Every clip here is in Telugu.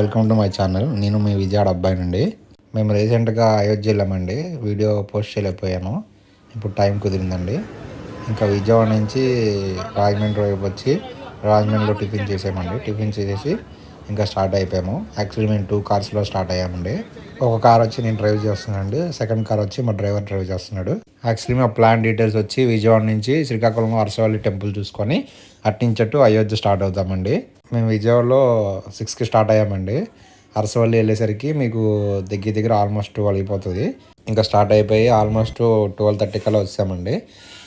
Welcome to my channel. నేను మీ విజయాడ అబ్బాయినండి మేము రీసెంట్గా అయోధ్య వెళ్ళామండి. వీడియో పోస్ట్ చేయలేకపోయాను. ఇప్పుడు టైం కుదిరిందండి. ఇంకా విజయవాడ నుంచి రాజమండ్రి వైపు వచ్చి రాజమండ్రిలో టిఫిన్ చేసామండి. టిఫిన్ చేసేసి ఇంకా స్టార్ట్ అయిపోయాము. యాక్చువల్లీ మేము టూ కార్స్లో స్టార్ట్ అయ్యామండి. ఒక కార్ వచ్చి నేను డ్రైవ్ చేస్తున్నానండి. సెకండ్ కార్ వచ్చి మా డ్రైవర్ డ్రైవ్ చేస్తున్నాడు. యాక్చువల్లీ మా ప్లాన్ డీటెయిల్స్ వచ్చి విజయవాడ నుంచి శ్రీకాకుళం అరసవల్లి టెంపుల్ చూసుకొని అట్టించట్టు అయోధ్య స్టార్ట్ అవుతామండి. మేము విజయవాడలో సిక్స్కి స్టార్ట్ అయ్యామండి. అరసవల్లి వెళ్ళేసరికి మీకు దగ్గర దగ్గర ఆల్మోస్ట్ ట్వెల్వ్ అయిపోతుంది. ఇంకా స్టార్ట్ అయిపోయి ఆల్మోస్ట్ ట్వెల్వ్ థర్టీ కల్లా వచ్చామండి.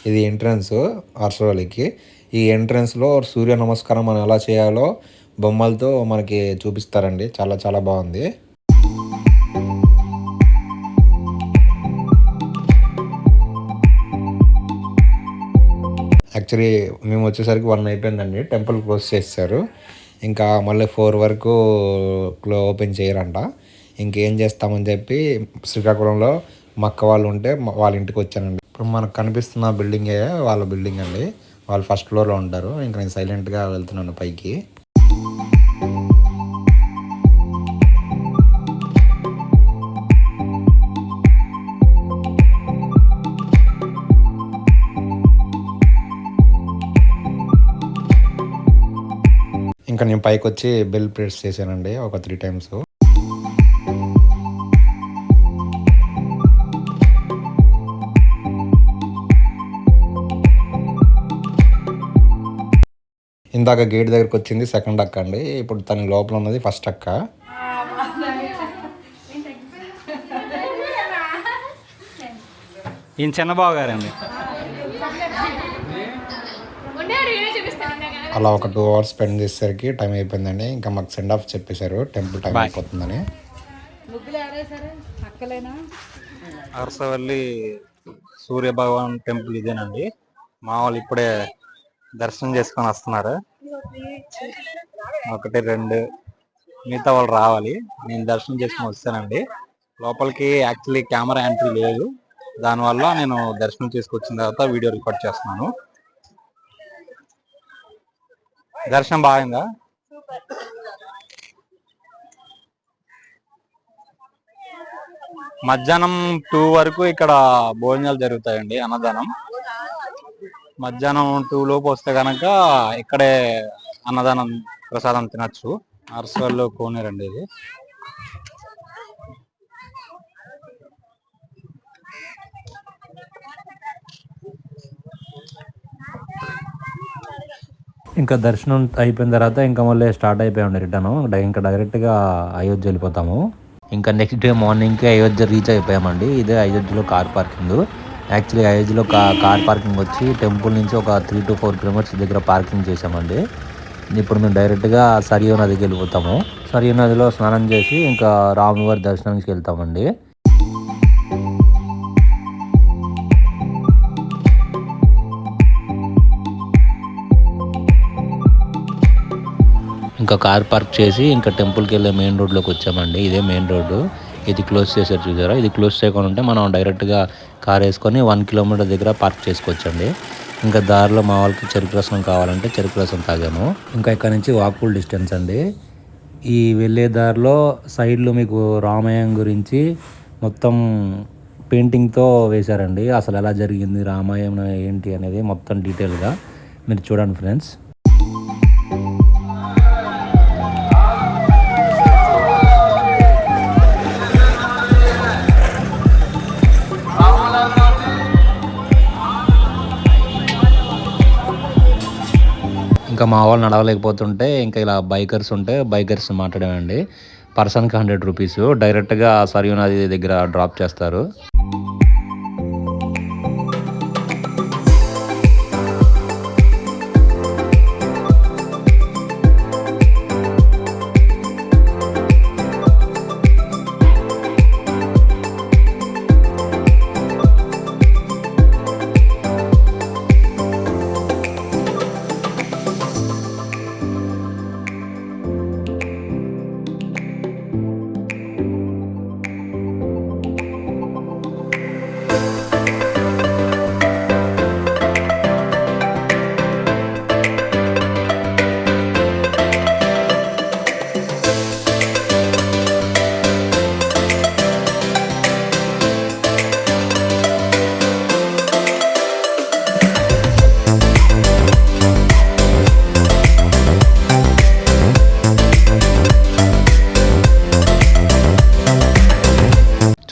ఇది ఎంట్రన్స్ అరసవల్లికి. ఈ ఎంట్రన్స్లో సూర్య నమస్కారం మనం ఎలా చేయాలో బొమ్మలతో మనకి చూపిస్తారండి. చాలా చాలా బాగుంది. యాక్చువల్లీ మేము వచ్చేసరికి వన్ అయిపోయిందండి. టెంపుల్ క్లోజ్ చేస్తారు ఇంకా మళ్ళీ ఫోర్ వరకు క్లో ఓపెన్ చేయరంట. ఇంకేం చేస్తామని చెప్పి శ్రీకాకుళంలో మా అక్క వాళ్ళు ఉంటే వాళ్ళ ఇంటికి వచ్చానండి. ఇప్పుడు మనకు కనిపిస్తున్న బిల్డింగే వాళ్ళ బిల్డింగ్ అండి. వాళ్ళు ఫస్ట్ ఫ్లోర్లో ఉంటారు. ఇంకా నేను సైలెంట్గా వెళ్తున్నాను పైకి. ఇంకా నేను పైకి వచ్చి బెల్ ప్రెస్ చేశానండి ఒక త్రీ టైమ్స్. ఇందాక గేట్ దగ్గరకు వచ్చింది సెకండ్ అక్క అండి. ఇప్పుడు తన లోపల ఉన్నది ఫస్ట్ అక్క. ఈయన చిన్నబాబు గారండి. అలా ఒక టూ అవర్స్ స్పెండ్ చేసేసరికి టైం అయిపోయిందండి. ఇంకా మాకు సెండ్ ఆఫ్ చెప్పేశారు. Temple time. అయిపోతుందని. అరసవల్లి సూర్య భగవాన్ టెంపుల్ ఇదేనండి. మా వాళ్ళు ఇప్పుడే దర్శనం చేసుకొని వస్తున్నారు. ఒకటి రెండు మిగతా వాళ్ళు రావాలి. నేను దర్శనం చేసుకొని వస్తానండి. లోపలికి యాక్చువల్లీ కెమెరా ఎంట్రీ లేదు. దానివల్ల నేను దర్శనం చేసుకొచ్చిన తర్వాత వీడియో రికార్డ్ చేస్తున్నాను. దర్శనం బాగుందా? మధ్యాహ్నం టూ వరకు ఇక్కడ భోజనాలు జరుగుతాయండి అన్నదానం. మధ్యాహ్నం టూ లోపు వస్తే కనుక ఇక్కడే అన్నదానం ప్రసాదం తినచ్చు. అరసల్లో కోనేరండి ఇది. ఇంకా దర్శనం అయిపోయిన తర్వాత ఇంకా మళ్ళీ స్టార్ట్ అయిపోయాం రిటర్న్. ఇంకా డైరెక్ట్గా అయోధ్య వెళ్ళిపోతాము. ఇంకా నెక్స్ట్ డే మార్నింగ్కి అయోధ్య రీచ్ అయిపోయామండి. ఇదే అయోధ్యలో కార్ పార్కింగ్ యాక్చువల్లీ అయోధ్యలో కా కార్ పార్కింగ్ వచ్చి టెంపుల్ నుంచి ఒక త్రీ టు ఫోర్ కిలోమీటర్స్ దగ్గర పార్కింగ్ చేసామండి ఇప్పుడు మేము డైరెక్ట్గా సరియో నదికి వెళ్ళిపోతాము. సరియో నదిలో స్నానం చేసి ఇంకా రాములవారి దర్శనానికి వెళ్తామండి. ఇంకా కార్ పార్క్ చేసి ఇంకా టెంపుల్కి వెళ్ళే మెయిన్ రోడ్లోకి వచ్చామండి. ఇదే మెయిన్ రోడ్డు. ఇది క్లోజ్ చేశారు చూసారా? ఇది క్లోజ్ చేయకుండా ఉంటే మనం డైరెక్ట్గా కార్ వేసుకొని వన్ కిలోమీటర్ దగ్గర పార్క్ చేసుకోవచ్చండి ఇంకా దారిలో మా వాళ్ళకి చెరుకు రసం కావాలంటే చెరుకు రసం తాగాము. ఇంకా ఇక్కడ నుంచి వాక్ఫుల్ డిస్టెన్స్ అండి. ఈ వెళ్ళే దారిలో సైడ్లో మీకు రామాయణం గురించి మొత్తం పెయింటింగ్తో వేశారండి. అసలు ఎలా జరిగింది రామాయణం ఏంటి అనేది మొత్తం డీటెయిల్గా మీరు చూడండి ఫ్రెండ్స్. ఇంకా మా వాళ్ళు నడవలేకపోతుంటే ఇంకా ఇలా బైకర్స్ ఉంటే బైకర్స్ మాట్లాడామండి. పర్సన్కి హండ్రెడ్ రూపీస్. డైరెక్ట్గా సరియు నది దగ్గర డ్రాప్ చేస్తారు.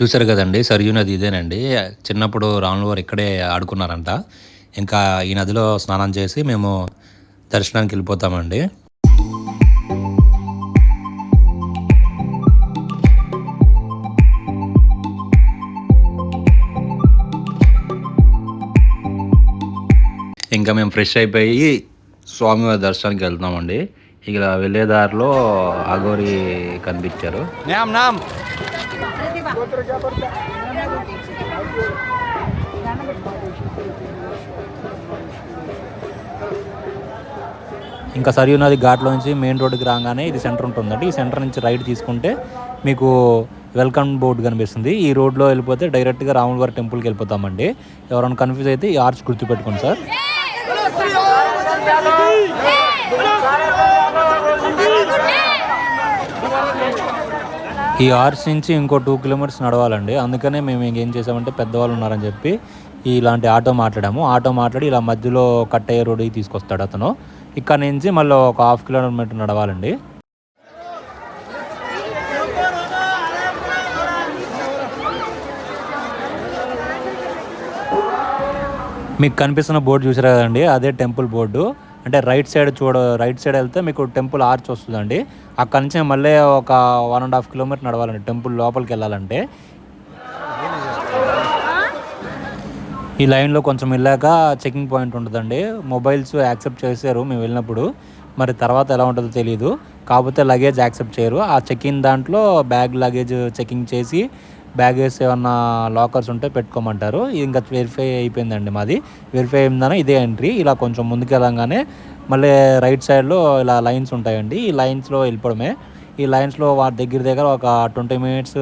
చూసారు కదండి సరియు నది ఇదేనండి. చిన్నప్పుడు రాముల వారు ఇక్కడే ఆడుకున్నారంట. ఇంకా ఈ నదిలో స్నానం చేసి మేము దర్శనానికి వెళ్ళిపోతామండి. ఇంకా మేము ఫ్రెష్ అయిపోయి స్వామివారి దర్శనానికి వెళ్తున్నామండి. ఇక వెళ్ళే దారిలో అగోరి కనిపించారు. ఇంకా సరియు నది ఘాట్లో నుంచి మెయిన్ రోడ్డుకి రాగానే ఇది సెంటర్ ఉంటుందండి. ఈ సెంటర్ నుంచి రైట్ తీసుకుంటే మీకు వెల్కమ్ బోర్డు కనిపిస్తుంది. ఈ రోడ్లో వెళ్ళిపోతే డైరెక్ట్గా రాములవారి టెంపుల్కి వెళ్ళిపోతామండి. ఎవరైనా కన్ఫ్యూజ్ అయితే ఈ ఆర్చ్ గుర్తుపెట్టుకోండి సార్. ఈ ఆర్చ్ నుంచి ఇంకో టూ కిలోమీటర్స్ నడవాలండి. అందుకనే మేము ఇంకేం చేసామంటే పెద్దవాళ్ళు ఉన్నారని చెప్పి ఇలాంటి ఆటో మాట్లాడాము. ఆటో మాట్లాడి ఇలా మధ్యలో కట్ అయ్యే రోడ్డుకి తీసుకొస్తాడు అతను. ఇక్కడ నుంచి మళ్ళీ ఒక హాఫ్ కిలోమీటర్ నడవాలండి. మీకు కనిపిస్తున్న బోర్డు చూసారు కదండి? అదే టెంపుల్ బోర్డు. అంటే రైట్ సైడ్ చూడ రైట్ సైడ్ వెళ్తే మీకు టెంపుల్ ఆర్చ్ వస్తుందండి. అక్కడి నుంచి మళ్ళీ ఒక వన్ అండ్ హాఫ్ కిలోమీటర్ నడవాలండి టెంపుల్ లోపలికి వెళ్ళాలంటే. ఈ లైన్లో కొంచెం వెళ్ళాక చెకింగ్ పాయింట్ ఉంటుందండి. మొబైల్స్ యాక్సెప్ట్ చేశారు మేము వెళ్ళినప్పుడు. మరి తర్వాత ఎలా ఉంటుందో తెలియదు కాకపోతే లగేజ్ యాక్సెప్ట్ చేయరు. ఆ చెకింగ్ దాంట్లో బ్యాగ్ లగేజ్ చెకింగ్ చేసి బ్యాగేజ్ ఏమన్నా లాకర్స్ ఉంటే పెట్టుకోమంటారు. ఇది ఇంకా వెరిఫై అయిపోయిందండి మాది. వెరిఫై అయిందన ఇదే ఎంట్రీ ఇలా కొంచెం ముందుకెళ్ళంగానే మళ్ళీ రైట్ సైడ్లో ఇలా లైన్స్ ఉంటాయండి. ఈ లైన్స్లో వెళ్ళిపోవడమే. ఈ లైన్స్లో వాటి దగ్గర దగ్గర ఒక ట్వంటీ మినిట్స్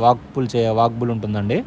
వాక్బుల్ చే వాక్బుల్ ఉంటుందండి.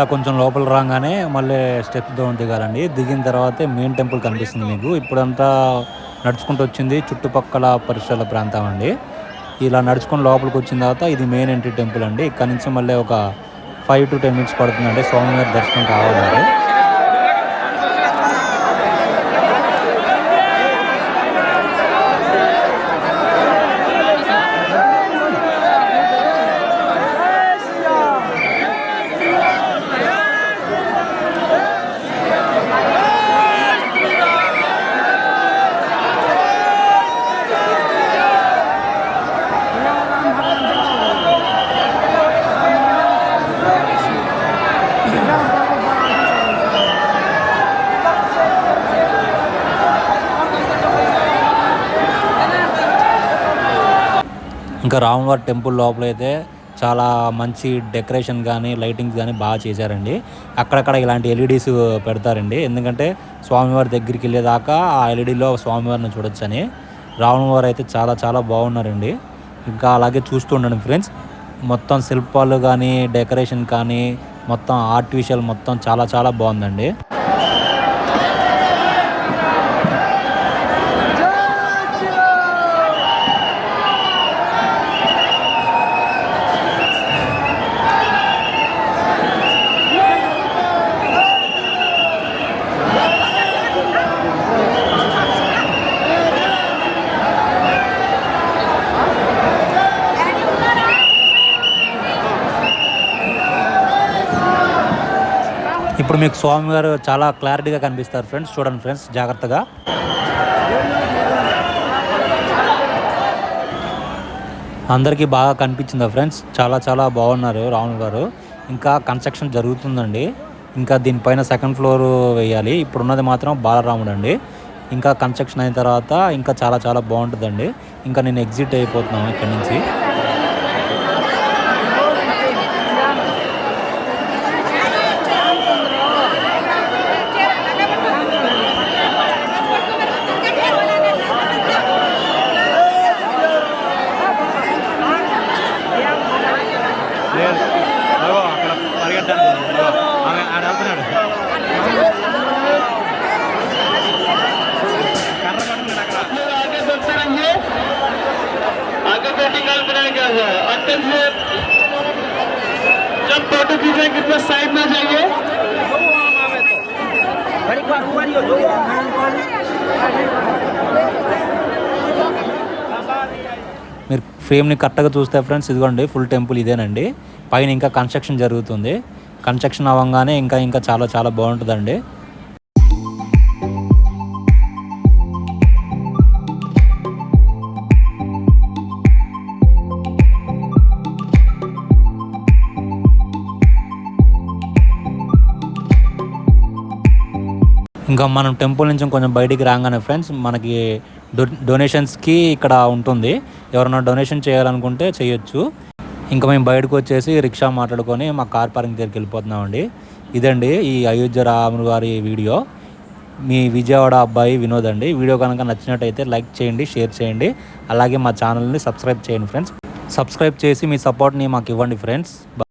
ఇలా కొంచెం లోపల రాగానే మళ్ళీ స్టెప్స్ డౌన్ దిగాలండి. దిగిన తర్వాతే మెయిన్ టెంపుల్ కనిపిస్తుంది మీకు. ఇప్పుడంతా నడుచుకుంటూ వచ్చింది చుట్టుపక్కల పరిసరాల ప్రాంతం అండి. ఇలా నడుచుకుని లోపలికి వచ్చిన తర్వాత ఇది మెయిన్ ఎంట్రీ టెంపుల్ అండి. ఇక్కడ నుంచి మళ్ళీ ఒక ఫైవ్ టు టెన్ మినిట్స్ పడుతుందండి. స్వామివారి దర్శనం కావాలండి. ఇంకా రామవారి టెంపుల్ లోపల అయితే చాలా మంచి డెకరేషన్ కానీ లైటింగ్స్ కానీ బాగా చేశారండి. అక్కడక్కడ ఇలాంటి ఎల్ఈడీస్ పెడతారండి. ఎందుకంటే స్వామివారి దగ్గరికి వెళ్ళేదాకా ఆ ఎల్ఈడీలో స్వామివారిని చూడొచ్చని. రావణవారు అయితే చాలా చాలా బాగున్నారండి. ఇంకా అలాగే చూస్తూ ఉండండి ఫ్రెండ్స్. మొత్తం శిల్పాలు కానీ డెకరేషన్ కానీ మొత్తం ఆర్టిఫిషియల్ మొత్తం చాలా చాలా బాగుందండి. ఇప్పుడు మీకు స్వామివారు చాలా క్లారిటీగా కనిపిస్తారు ఫ్రెండ్స్. చూడండి ఫ్రెండ్స్ జాగ్రత్తగా. అందరికీ బాగా కనిపించిందా ఫ్రెండ్స్? చాలా చాలా బాగున్నారు రావణ్ గారు. ఇంకా కన్స్ట్రక్షన్ జరుగుతుందండి. ఇంకా దీనిపైన సెకండ్ ఫ్లోర్ వేయాలి. ఇప్పుడు ఉన్నది మాత్రం బాలరాముడు అండి. ఇంకా కన్స్ట్రక్షన్ అయిన తర్వాత ఇంకా చాలా చాలా బాగుంటుందండి. ఇంకా నేను ఎగ్జిట్ అయిపోతున్నాను ఇక్కడి నుంచి. लगा है। अंतिम जब फोटो खींचे कितना साइड में जाइए మీరు ఫ్రేమ్ని కరెక్ట్గా చూస్తే ఫ్రెండ్స్ ఇదిగోండి ఫుల్ టెంపుల్ ఇదేనండి. పైన ఇంకా కన్స్ట్రక్షన్ జరుగుతుంది. కన్స్ట్రక్షన్ అవ్వగానే ఇంకా ఇంకా చాలా చాలా బాగుంటుందండి. ఇంకా మనం టెంపుల్ నుంచి కొంచెం బయటికి రాగానే ఫ్రెండ్స్ మనకి డొ డొనేషన్స్కి ఇక్కడ ఉంటుంది. ఎవరైనా డొనేషన్ చేయాలనుకుంటే చేయొచ్చు. ఇంకా మేము బయటకు వచ్చేసి రిక్షా మాట్లాడుకొని మా కార్ పార్కింగ్ దగ్గరికి వెళ్ళిపోతున్నామండి. ఇదండి ఈ అయోధ్య రాములు గారి వీడియో. మీ విజయవాడ అబ్బాయి వినోద్ అండి. వీడియో కనుక నచ్చినట్టయితే లైక్ చేయండి షేర్ చేయండి. అలాగే మా ఛానల్ని సబ్స్క్రైబ్ చేయండి ఫ్రెండ్స్ సబ్స్క్రైబ్ చేసి మీ సపోర్ట్ని మాకు ఇవ్వండి ఫ్రెండ్స్